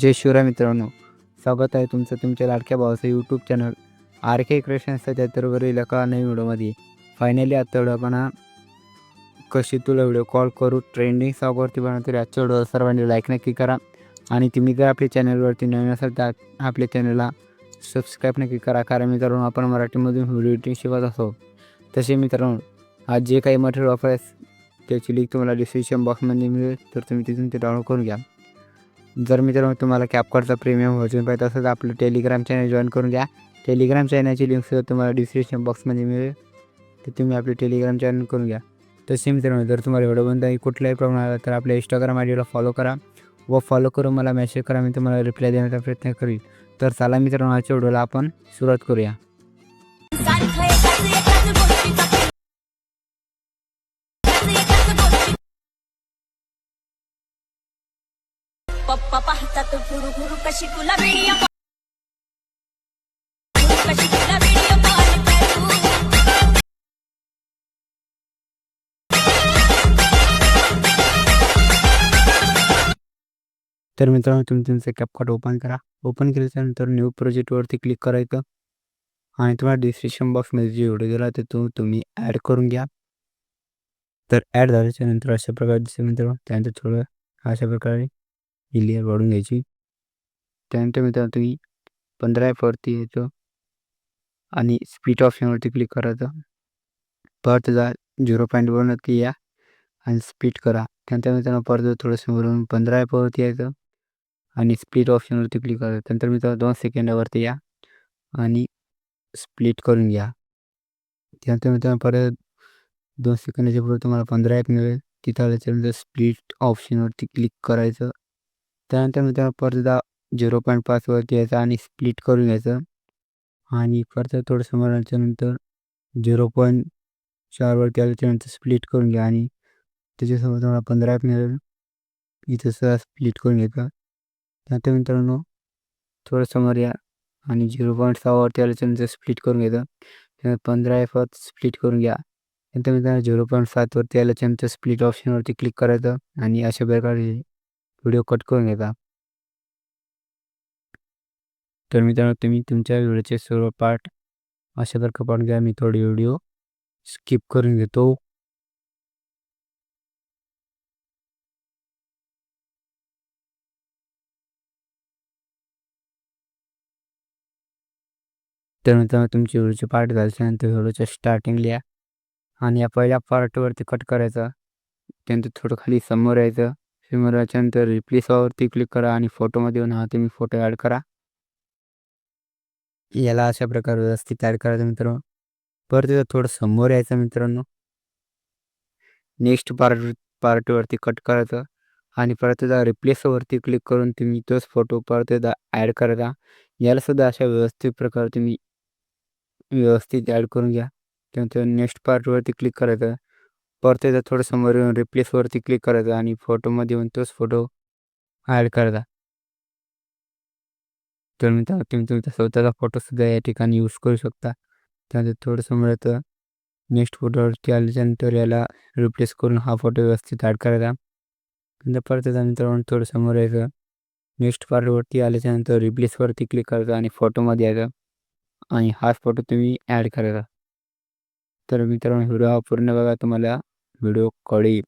जय शिवराय मित्रांनो. स्वागत आहे तुमचं तुमच्या लाडक्या भावाचं यूट्यूब चॅनल आर के क्रिएशन्सच्या त्याच्यावरील एका नवीन व्हिडिओमध्ये. फायनली आता व्हिडिओ कशी तुला व्हिडिओ कॉल करू ट्रेंडिंग सॉगवरती बनवतील आजच्या व्हिडिओ सर्वांनी लाईक नक्की करा. आणि तुम्ही जर आपल्या चॅनलवरती नवीन असाल तर आपल्या चॅनलला सबस्क्राईब नक्की करा. कारण मित्रांनो आपण मराठीमधून व्हिडिओ एडिटिंग शिकत असो तसे मित्रांनो आज जे काही मटेरियल वापरायस त्याची लिंक तुम्हाला डिस्क्रिप्शन बॉक्समध्ये मिळेल. तर तुम्ही तिथून ते डाउनलोड करून घ्या. जर मित्रांनो तुम्हाला कॅपकॉडचा प्रीमियम व्हर्जन पाहिजे तसंच तर आपलं टेलिग्राम चॅनल जॉईन करून घ्या. टेलिग्राम चॅनलची लिंकसुद्धा तुम्हाला डिस्क्रिप्शन बॉक्समध्ये मिळेल. तर तुम्ही आपले टेलिग्राम चॅनल करून घ्या. तसे मित्रांनो जर तुम्हाला व्हिडिओबद्दल कुठलाही प्रॉब्लेम आला तर आपल्या इंस्टाग्राम आय डीला फॉलो करा. व फॉलो करून मला मेसेज करा मी तुम्हाला रिप्लाय देण्याचा प्रयत्न करील तर चला मित्रांनो आजच्या व्हिडिओला आपण सुरुवात करूया. कशी तुला व्हिडिओ कशी तुला व्हिडिओ कॉल करू? तर मित्रांनो तुम्ही तुमचं कॅपकॉट ओपन करा. ओपन केल्याच्यानंतर न्यू प्रोजेक्टवरती क्लिक करायचं. आणि तुम्हाला डिस्क्रिप्शन बॉक्समध्ये जे व्हिडिओ दिला ते तो तुम्ही ॲड करून घ्या. तर ॲड झाल्याच्यानंतर अशा प्रकारे दिसते मित्रांनो. त्यानंतर थोडं अशा प्रकारे क्लिअर वाढून घ्यायची. त्यानंतर मित्रांनो तुम्ही पंधरा एफवरती यायचं आणि स्पीड ऑप्शनवरती क्लिक करायचं परत जा झिरो पॉईंट वरती या आणि स्पीड करा. त्यानंतर मित्रांनो परत थोडंसं वरून पंधरा एफवरती यायचं आणि स्प्लिट ऑप्शनवरती क्लिक करायचं त्यानंतर मित्रांनो दोन सेकंदावरती या आणि स्प्लिट करून घ्या. त्यानंतर मित्रांनो परत दोन सेकंदाच्या पुढे तुम्हाला पंधरा ॲप मिळेल. तिथं आल्याच्यानंतर स्प्लिट ऑप्शनवरती क्लिक करायचं. त्यानंतर मित्रांनो परत जा झिरो पॉईंट पाचवरती यायचं आणि स्प्लिट करून घ्यायचं. आणि परत थोडं समोर आल्याच्यानंतर झिरो पॉईंट चारवरती आल्याच्यानंतर स्प्लिट करून घ्या आणि त्याच्यासोबत तुम्हाला पंधरा ॲप मिळेल इथं सुद्धा स्प्लिट करून घ्यायचं त्यानंतर मित्रांनो थोडं समोर या आणि झिरो पॉईंट सहावरती आल्याच्यानंतर स्प्लिट करून घ्यायचं. त्यानंतर पंधरा एफात स्प्लिट करून घ्या. नंतर मित्रांनो झिरो पॉईंट सातवरती आल्याच्यानंतर स्प्लिट ऑप्शनवरती क्लिक करायचं आणि अशा प्रकारे व्हिडिओ कट करून घ्यायचा. तर मित्रांनो तुम्ही तुमच्या व्हिडिओचे सर्व पार्ट अशा प्रकारे पाहून घ्या. मी थोडी व्हिडिओ स्किप करून घेतो. तर मित्रांनो तुमची व्हिडिओचे पार्ट झाल्याच्यानंतर व्हिडिओच्या स्टार्टिंग लिहा आणि या पहिल्या पार्टवरती कट करायचं. त्यानंतर थोडं खाली समोर यायचं. समोर यायच्यानंतर रिप्लेसवरती क्लिक करा आणि फोटोमध्ये येऊन हा तुम्ही फोटो ॲड करा. याला अशा प्रकारे व्यवस्थित ॲड करायचं मित्रांनो. परत तिथं थोडं समोर यायचं मित्रांनो. नेक्स्ट पार्ट पार्टवरती कट करायचं. आणि परत त्याचा रिप्लेसवरती क्लिक करून तुम्ही तोच फोटो परत एकदा ॲड करायचा. याला सुद्धा अशा व्यवस्थित प्रकारे तुम्ही व्यवस्थित ॲड करून घ्या. त्यानंतर नेक्स्ट पार्टवरती क्लिक करायचं. परत एकदा थोडं समोर येऊन रिप्लेसवरती क्लिक करायचं आणि फोटोमध्ये येऊन तोच फोटो ॲड करायचा. तर मित्रांनो तुम्ही तुमचा स्वतःचा फोटोसुद्धा या ठिकाणी यूज करू शकता. त्यानंतर थोडंसं मिळतं. येतं नेक्स्ट फोटोवरती आल्याच्यानंतर याला रिप्लेस करून हा फोटो व्यवस्थित ॲड करायचा. नंतर परत त्याचा मित्रांनो थोडं समोर यायचं नेक्स्ट पार्टवरती आल्याच्यानंतर रिप्लेसवरती क्लिक करायचं आणि फोटोमध्ये यायचं. आणि हाच फोटो तुम्ही ॲड करायचा. तर मित्रांनो व्हिडिओ हा पूर्ण बघा तुम्हाला व्हिडिओ कळेल.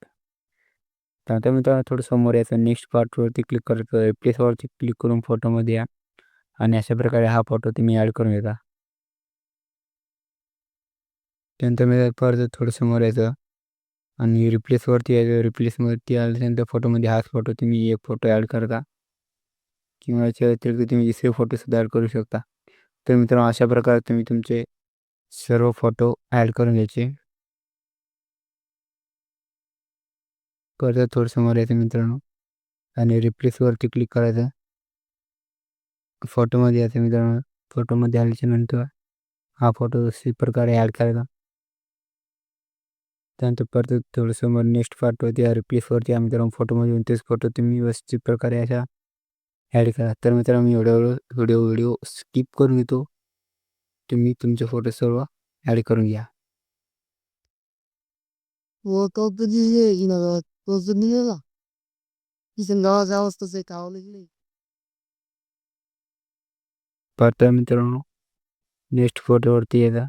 त्यानंतर मित्रांनो थोडं समोर यायचं. नेक्स्ट पार्टवरती क्लिक करायचं. रिप्लेसवरती क्लिक करून फोटोमध्ये या. आणि अशा प्रकारे हा फोटो तुम्ही ॲड करून घेता. त्यानंतर मी परत थोडं समोर यायचं आणि रिप्लेसवरती यायचं रिप्लेसवरती आल्यानंतर फोटोमध्ये हाच फोटो तुम्ही एक फोटो ॲड करता. किंवा याच्या व्यतिरिक्त तुम्ही दुसरे फोटोसुद्धा ॲड करू शकता. तर मित्रांनो अशा प्रकारे तुम्ही तुमचे सर्व फोटो ॲड करून घ्यायचे. परत थोडं समोर यायचं मित्रांनो आणि रिप्लेसवरती क्लिक करायचं. फोटोमध्ये यायचं मित्रांनो फोटोमध्ये आल्याच्यानंतर हा फोटो अशा प्रकारे ॲड करायचा. त्यानंतर परत थोडं समोर नेक्स्ट पार्टवरती या रिप्लेसवरती या मित्रांनो फोटोमध्ये येऊन तेच फोटो तुम्ही व्यवस्थित प्रकारे अशा ॲड करा. तर मित्रांनो मी व्हिडिओ व्हिडिओ व्हिडिओ स्किप करून घेतो. तुम्ही तुमचे फोटो सर्व ॲड करून घ्या. 뭐 परत मित्रांनो नेक्स्ट फोटोवरती येता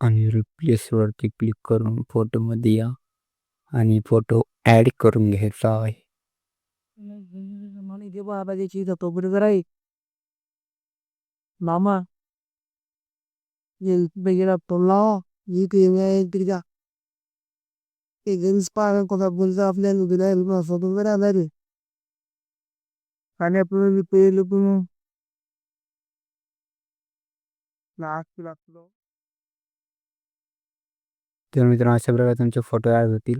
आणि रिप्लेसवरती क्लिक करून फोटोमध्ये या आणि फोटो ॲड करून घ्यायचा आहे मला इथे बाबा त्याची इथं तो बरोबर मामा। आपल्याला दिला फोटो बरं आला रे आणि आपल्याला पहिलं पण लाख लागलो तर मित्रांनो अशा प्रकारे तुमचे फोटो ॲड होतील.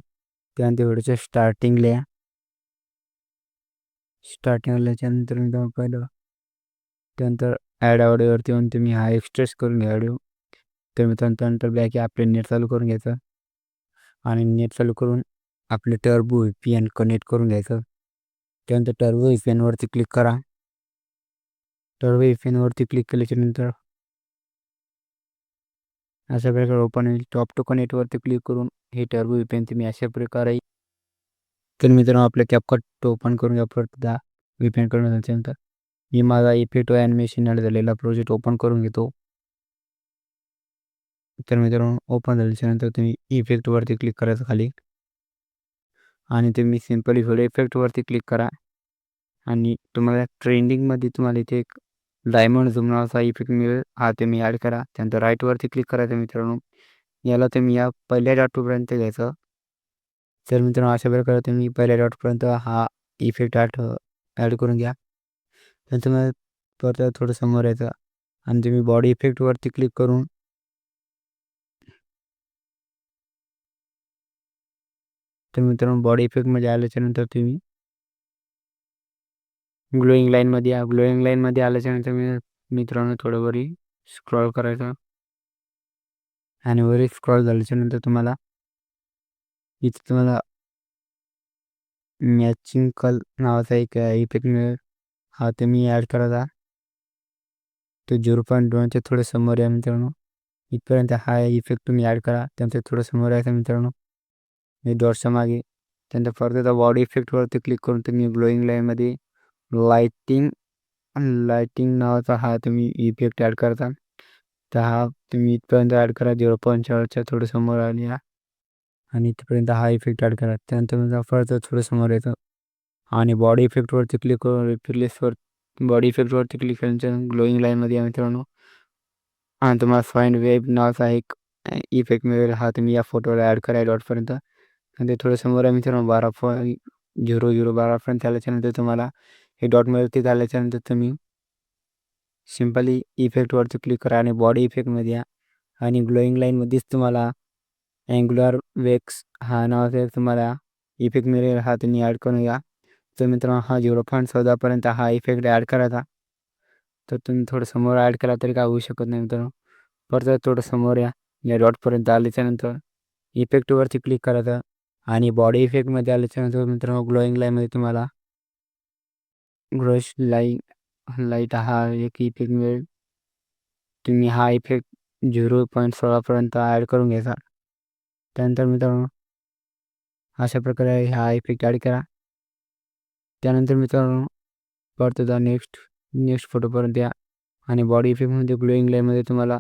त्यानंतर व्हिडिओच्या स्टार्टिंगला या. स्टार्टिंग मी मित्रांनो पहिलं त्यानंतर ॲड ऑडिओवरती येऊन तुम्ही हा एक्सट्रेस करून घ्या ऑडिओ तर मित्रांनो त्यानंतर बॅक आपले नेट चालू करून घ्यायचं. आणि नेट चालू करून आपले टर्बो पी एन कनेक्ट करून घ्यायचं. त्यानंतर टर्बो इफेनवरती क्लिक करा. टर्बो इफेनवरती पी एनवरती क्लिक केल्याच्यानंतर अशा प्रकारे ओपन होईल. टॉप टू कनेक्टवरती क्लिक करून हे टर्बो इफेन तुम्ही अशा प्रकारे तर मित्रांनो आपलं कॅपकट ओपन करून घ्या विपेन दहा करून झाल्यानंतर मी माझा इफेक्ट ॲनिमेशन झालेला प्रोजेक्ट ओपन करून घेतो. तर मित्रांनो ओपन झाल्याच्यानंतर तुम्ही इफेक्टवरती क्लिक करायचं खाली. आणि तुम्ही सिम्पली व्हिडिओ इफेक्टवरती क्लिक करा. आणि तुम्हाला ट्रेंडिंगमध्ये तुम्हाला इथे एक डायमंड झूम नावाचा इफेक्ट मिळेल. हा तुम्ही ॲड करा. त्यानंतर राईटवरती क्लिक करायचं मित्रांनो. याला तुम्ही या पहिल्या डॉटपर्यंत घ्यायचं. तर मित्रांनो अशा प्रकारे तुम्ही पहिल्या डॉटपर्यंत हा इफेक्ट ॲड ॲड करून घ्या. त्यानंतर मग परत थोडं समोर यायचं. आणि तुम्ही बॉडी इफेक्टवरती क्लिक करून तर मित्रांनो बॉडी इफेक्टमध्ये आल्याच्यानंतर तुम्ही ग्लोईंग लाईनमध्ये या. ग्लोईंग लाईनमध्ये आल्याच्यानंतर मी मित्रांनो थोडं वरी स्क्रॉल करायचं. आणि वरी स्क्रॉल झाल्याच्यानंतर तुम्हाला इथे तुम्हाला मॅचिंग कल नावाचा एक इफेक्ट मिळेल. हा तुम्ही ॲड करायचा तो झिरो पॉईंट दोनच्या थोडं समोर या मित्रांनो. इथपर्यंत हा इफेक्ट तुम्ही ॲड करा. त्यानंतर थोडं समोर यायचा मित्रांनो. मी डॉटच्या मागे त्यानंतर परत त्या बॉडी इफेक्टवरती क्लिक करून तुम्ही ग्लोईंग लाईनमध्ये लाईटिंग लाईटिंग नावाचा हा तुम्ही इफेक्ट ॲड करता तर हा तुम्ही इथपर्यंत ॲड करा झिरो पॉईंट चारच्या थोडं समोर आली आणि इथपर्यंत हा इफेक्ट ॲड करा त्यानंतर तुमचा परत थोडं समोर येतं आणि बॉडी इफेक्टवरती क्लिक करून रिप्लेसवर बॉडी इफेक्टवरती क्लिक केल्यानंतर ग्लोईंग लाईनमध्ये या मित्रांनो आणि तुम्हाला फाईंड वेब नावाचा एक इफेक्ट मिळेल हा तुम्ही या फोटोला ॲड करा डॉटपर्यंत आणि ते थोडं समोर आहे मित्रांनो बारा पॉईंट झिरो झिरो बारा पॉईंट आल्याच्यानंतर तुम्हाला हे डॉट मिळेल ते झाल्याच्यानंतर तुम्ही सिम्पली इफेक्टवरती क्लिक करा आणि बॉडी इफेक्टमध्ये या. आणि ग्लोईंग लाईनमध्येच तुम्हाला अँग्युलर वेक्स हा नावाचा तुम्हाला इफेक्ट मिळेल हा तुम्ही ॲड करून घ्या. तर मित्रांनो हा झिरो पॉईंट चौदापर्यंत हा इफेक्ट ॲड करायचा तर तुम्ही थोडं समोर ॲड केला तरी काय होऊ शकत नाही मित्रांनो. परत थोडं समोर या या डॉटपर्यंत आल्याच्यानंतर इफेक्टवरती क्लिक करायचं आणि बॉडी इफेक्टमध्ये आल्याच्यानंतर मित्रांनो ग्लोईंग लाईनमध्ये तुम्हाला ग्रोश लाईन लाइट हा एक इफेक्ट मिळेल. तुम्ही हा इफेक्ट झिरो पॉईंट सोळापर्यंत ॲड करून घ्यायचा. त्यानंतर मित्रांनो अशा प्रकारे हा इफेक्ट ॲड करा. त्यानंतर मित्रांनो परत जा नेक्स्ट नेक्स्ट फोटोपर्यंत या आणि बॉडी इफेक्टमध्ये ग्लोईंग लाईनमध्ये तुम्हाला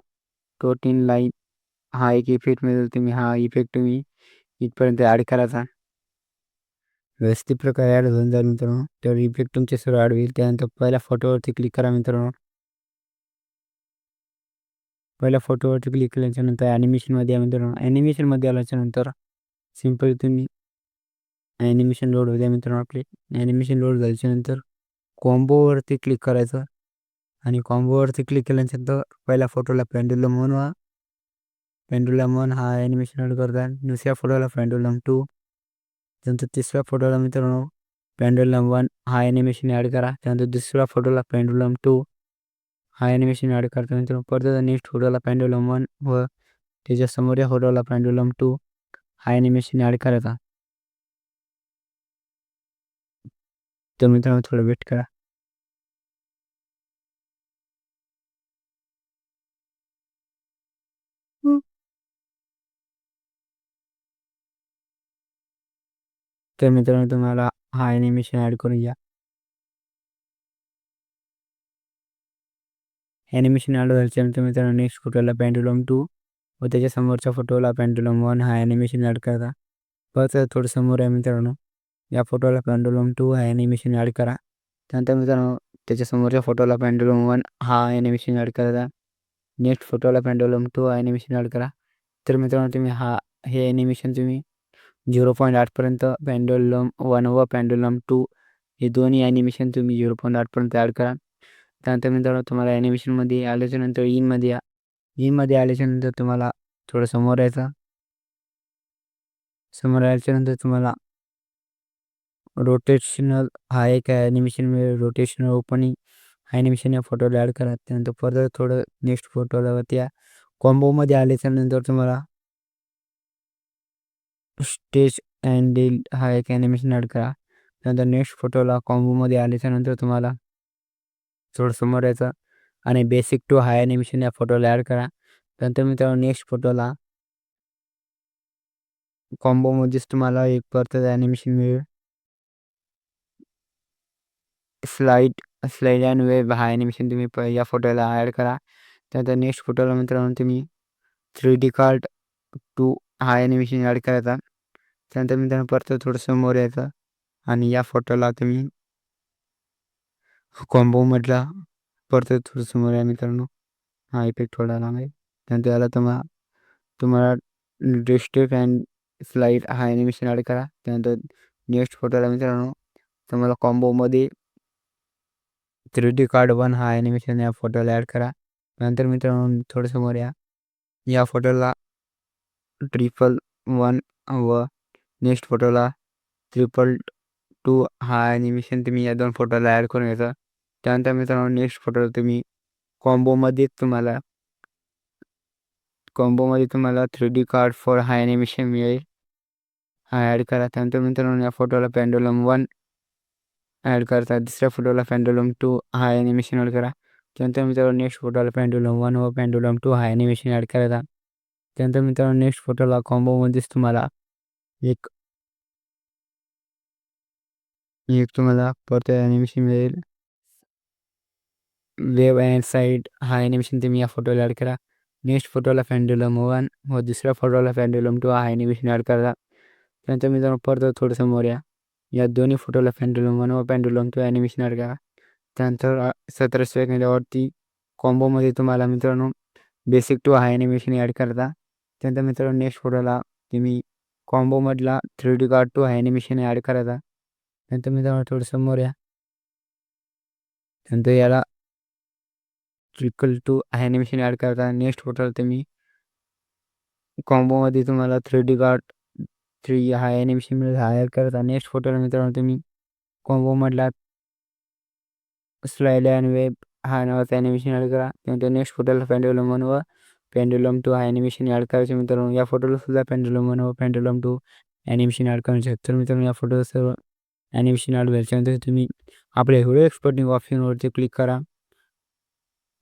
टोटीन लाईन हा एक इफेक्ट मिळेल. तुम्ही हा इफेक्ट तुम्ही इथपर्यंत ॲड करायचा व्यवस्थित प्रकारे ॲड होऊन जाईल मित्रांनो. तर इफेक्ट तुमचे सर्व ॲड होईल. त्यानंतर पहिल्या फोटोवरती क्लिक करा मित्रांनो. पहिल्या फोटोवरती क्लिक केल्याच्यानंतर ॲनिमेशनमध्ये या मित्रांनो. ॲनिमेशनमध्ये आल्याच्यानंतर सिंपल तुम्ही ॲनिमेशन लोड होऊ द्या मित्रांनो आपले. ॲनिमेशन लोड झाल्याच्यानंतर कॉम्बोवरती क्लिक करायचं. आणि कॉम्बोवरती क्लिक केल्यानंतर पहिल्या फोटोला पेंडुलम म्हणून पेंडुलम वन हा ॲनिमेशन ॲड करता दुसऱ्या फोटोला पेंडुलम टू त्यानंतर तिसऱ्या फोटोला मित्रांनो पेंडुलम वन हा ॲनिमेशन ॲड करा. त्यानंतर दुसऱ्या फोटोला पेंडुलम टू हा ॲनिमेशन ॲड करता मित्रांनो. परत नेक्स्ट फोटोला पेंडुलम वन व त्याच्या समोरच्या फोटोला पेंडुलम टू हा ॲनिमेशन ॲड करायचा तर मित्रांनो थोडं वेट करा. तर मित्रांनो तुम्हाला हा ॲनिमेशन ॲड करून घ्या. ॲनिमेशन ॲड झाल्यानंतर मित्रांनो नेक्स्ट फोटोला पॅन्डुलम टू व त्याच्या समोरच्या फोटोला पॅन्डुलम वन हा ॲनिमेशन ॲड करा. परत थोडं समोर आहे मित्रांनो. या फोटोला पॅन्डुलम टू हा ॲनिमेशन ॲड करा. त्यानंतर मित्रांनो त्याच्या समोरच्या फोटोला पॅन्डुलम वन हा ॲनिमेशन ॲड करा. नेक्स्ट फोटोला पॅन्डुलम टू ॲनिमेशन ॲड करा. तर मित्रांनो तुम्ही हा हे ॲनिमेशन तुम्ही झिरो पॉईंट आठपर्यंत पेंडुलम वन व पेंडुलम टू हे दोन्ही ॲनिमेशन तुम्ही झिरो पॉईंट आठपर्यंत ॲड करा. त्यानंतर मित्रांनो तुम्हाला ॲनिमेशनमध्ये आल्याच्यानंतर इनमध्ये या. इनमध्ये आल्याच्यानंतर तुम्हाला थोडं समोर यायचं. समोर आल्याच्यानंतर तुम्हाला रोटेशनल हा एक ॲनिमेशन मिळेल. रोटेशनल ओपनिंग ॲनिमेशन या फोटोला ॲड करा. त्यानंतर फर्दर थोडं नेक्स्ट फोटोला वरती या. कॉम्बोमध्ये आल्याच्यानंतर तुम्हाला स्टेज अँड डील हा एक ॲनिमेशन ॲड करा. त्यानंतर नेक्स्ट फोटोला कॉम्बोमध्ये आल्याच्यानंतर तुम्हाला थोडं समोर यायचं आणि बेसिक टू हाय ॲनिमेशन या फोटोला ॲड करा. त्यानंतर मित्रांनो नेक्स्ट फोटोला कॉम्बोमध्येच तुम्हाला एक परत ॲनिमेशन मिळेल. स्लाईड स्लाईड अँड वेब हा ॲनिमेशन तुम्ही प या फोटोला ॲड करा. त्यानंतर नेक्स्ट फोटोला मित्रांनो तुम्ही थ्री डी कार्ड टू हा ॲनिमेशन ॲड करायचा. त्यानंतर मित्रांनो परत थोडं समोर यायचं. आणि या फोटोला तुम्ही कॉम्बोमधला परत थोडं समोर या मित्रांनो. हा इफेक्ट थोडा लांब आहे. त्यानंतर याला तुम्हाला तुम्हाला डिस्ट्रिक्ट अँड फ्लाईट हा ॲनिमेशन ॲड करा. त्यानंतर नेक्स्ट फोटोला मित्रांनो तुम्हाला कॉम्बोमध्ये थ्री डी कार्ड वन हा ॲनिमेशन या फोटोला ॲड करा. नंतर मित्रांनो थोडं समोर या. या फोटोला ट्रिपल वन व नेक्स्ट फोटोला ट्रिपल टू हा ॲनिमेशन तुम्ही या दोन फोटोला ॲड करून घ्यायचा. त्यानंतर मित्रांनो नेक्स्ट फोटोला तुम्ही कॉम्बोमध्ये तुम्हाला कॉम्बोमध्ये तुम्हाला थ्री डी कार्ड फॉर हा ॲनिमेशन मिळेल. हा ॲड करा. त्यानंतर मित्रांनो या फोटोला पॅन्डोलम वन ॲड करता. दुसऱ्या फोटोला पॅन्डोलम टू हा ॲनिमेशन ॲड करा. त्यानंतर मित्रांनो नेक्स्ट फोटोला पेंडुलम वन व पॅन्डोलम टू हा ॲनिमेशन ॲड करायचा. त्यानंतर मित्रांनो नेक्स्ट फोटोला कॉम्बोमध्येच तुम्हाला एक एक तुम्हाला परत ॲनिमेशन मिळेल. वेब अँड साईड हा ॲनिमेशन तुम्ही या फोटोला ॲड करा. नेक्स्ट फोटोला फॅन्डुलम वन व दुसऱ्या फोटोला फॅन्डुलम टू हा ॲनिमेशन ॲड करा. त्यानंतर मित्रांनो परत थोडं समोर या. या दोन्ही फोटोला फॅन्डुलम वन व पेंडुलम टू ॲनिमेशन ॲड करा. त्यानंतर सतरा सेकंदावरती कॉम्बोमध्ये तुम्हाला मित्रांनो बेसिक टू हा ॲनिमेशन ॲड करता. त्यानंतर मित्रांनो नेक्स्ट फोटोला तुम्ही कॉम्बोमधला three D card two animation add करायचा. नंतर मित्रांनो थोडं समोर या. नंतर याला ट्रिकल टू ॲनिमेशन ॲड करता नेक्स्ट फोटोला तुम्ही कॉम्बोमध्ये तुम्हाला थ्री डी कार्ड थ्री हा ॲनिमेशन मिळेल हा ॲड करता नेक्स्ट फोटोला मित्रांनो तुम्ही कॉम्बोमधला स्लायड अँड वेब हा नावाचा ॲनिमेशन ॲड करा. त्यानंतर नेक्स्ट फोटोला पेंडुलम वन पेंडुलम टू हा ॲनिमेशन ॲड करायचे मित्रांनो या फोटोला सुद्धा पेंडुलम वन व पेंडुलम टू ॲनिमेशन ॲड करायचे तर मित्रांनो या फोटोला सर्व ॲनिमेशन ॲड व्हायच्यानंतर तुम्ही आपल्या व्हिडिओ एक्सपर्टिंग ऑप्शनवरती क्लिक करा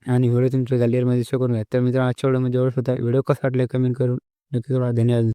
आणि व्हिडिओ तुमच्या गॅलरीमध्ये शो करून घ्या. तर मित्रांनो आजच्या व्हिडिओमध्ये एवढंच होता. व्हिडिओ कसा वाटला कमेंट करून नक्की करा धन्यवाद.